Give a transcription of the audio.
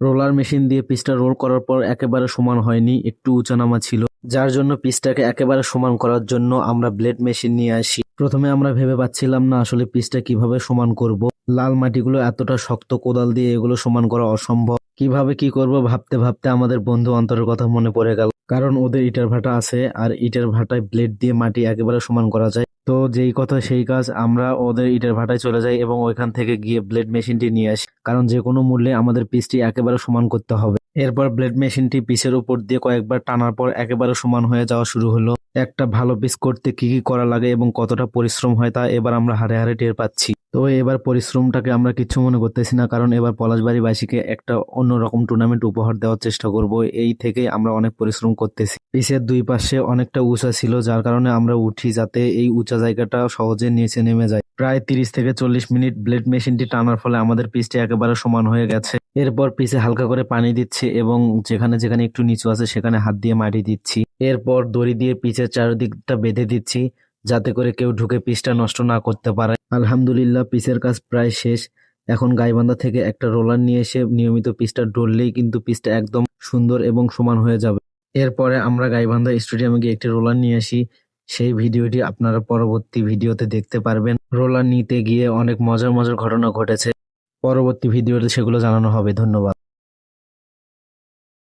Roller machine দিয়ে পিচটা role করার পর একেবারে সমান হয়নি, একটু উঁচানামা ছিল। যার জন্য পিচটাকে একেবারে সমান করার জন্য আমরা ব্লেড মেশিন নিয়ে আসি। প্রথমে আমরা ভেবে পাচ্ছিলাম না আসলে পিচটা কীভাবে সমান করব। লাল মাটিগুলো এতটা শক্ত কোদাল দিয়ে এগুলো সমান করা অসম্ভব। কীভাবে কি করব ভাবতে ভাবতে আমাদের বন্ধু অন্তরের কথা মনে পড়ে গেল। কারণ ওদের ইটার ভাটা আছে, আর ইটার ভাটায় ব্লেড দিয়ে মাটি একেবারে সমান করা যায়। তো যেই কথা সেই কাজ আমরা ওদের ইটের ভাটায় চলে যাই এবং ওইখান থেকে গিয়ে ব্লেড মেশিনটি নিয়ে আসি। কারণ যে কোনো মূল্যে আমাদের পিসটি একেবারে সমান করতে হবে। এরপর ব্লেড মেশিনটি পিসের উপর দিয়ে কয়েকবার টানার পর একেবারে সমান হয়ে যাওয়া শুরু হলো। একটা ভালো পিস করতে কি কি করা লাগে এবং কতটা পরিশ্রম হয় তা এবার আমরা হারে হারে টের পাচ্ছি। তো এবার পরিশ্রমটাকে আমরা কিচ্ছু মনে করতেছি না, কারণ এবার পলাশবাড়িবাসীকে একটা অন্যরকম টুর্নামেন্ট উপহার দেওয়ার চেষ্টা করব। এই থেকে আমরা অনেক পরিশ্রম করতেছি। পিসের দুই পাশে অনেকটা উঁচা ছিল, যার কারণে আমরা উঠি যাতে এই উঁচা জায়গাটা সহজে নিচে নেমে যায়। প্রায় তিরিশ থেকে চল্লিশ মিনিট ব্লেড মেশিনটি টানার ফলে আমাদের পিসটি একেবারে সমান হয়ে গেছে। এরপর পিসে হালকা করে পানি দিচ্ছে এবং যেখানে যেখানে একটু নিচু আছে সেখানে হাত দিয়ে মাটি দিচ্ছি। এরপর দড়ি দিয়ে পিচের চারিদিকটা বেঁধে দিচ্ছি, যাতে করে কেউ ঢুকে পিসটা নষ্ট না করতে পারে। আলহামদুলিল্লাহ, পিচের কাজ প্রায় শেষ। এখন গাইবান্ধা থেকে একটা রোলার নিয়ে এসে নিয়মিত পিসটা ডললেই কিন্তু পিসটা একদম সুন্দর এবং সমান হয়ে যাবে। এরপরে আমরা গাইবান্ধা স্টেডিয়ামে গিয়ে একটি রোলার নিয়ে আসি। সেই ভিডিওটি আপনারা পরবর্তী ভিডিওতে দেখতে পারবেন। রোলার নিতে গিয়ে অনেক মজার মজার ঘটনা ঘটেছে। পরবর্তী ভিডিওতে সেগুলো জানানো হবে। ধন্যবাদ।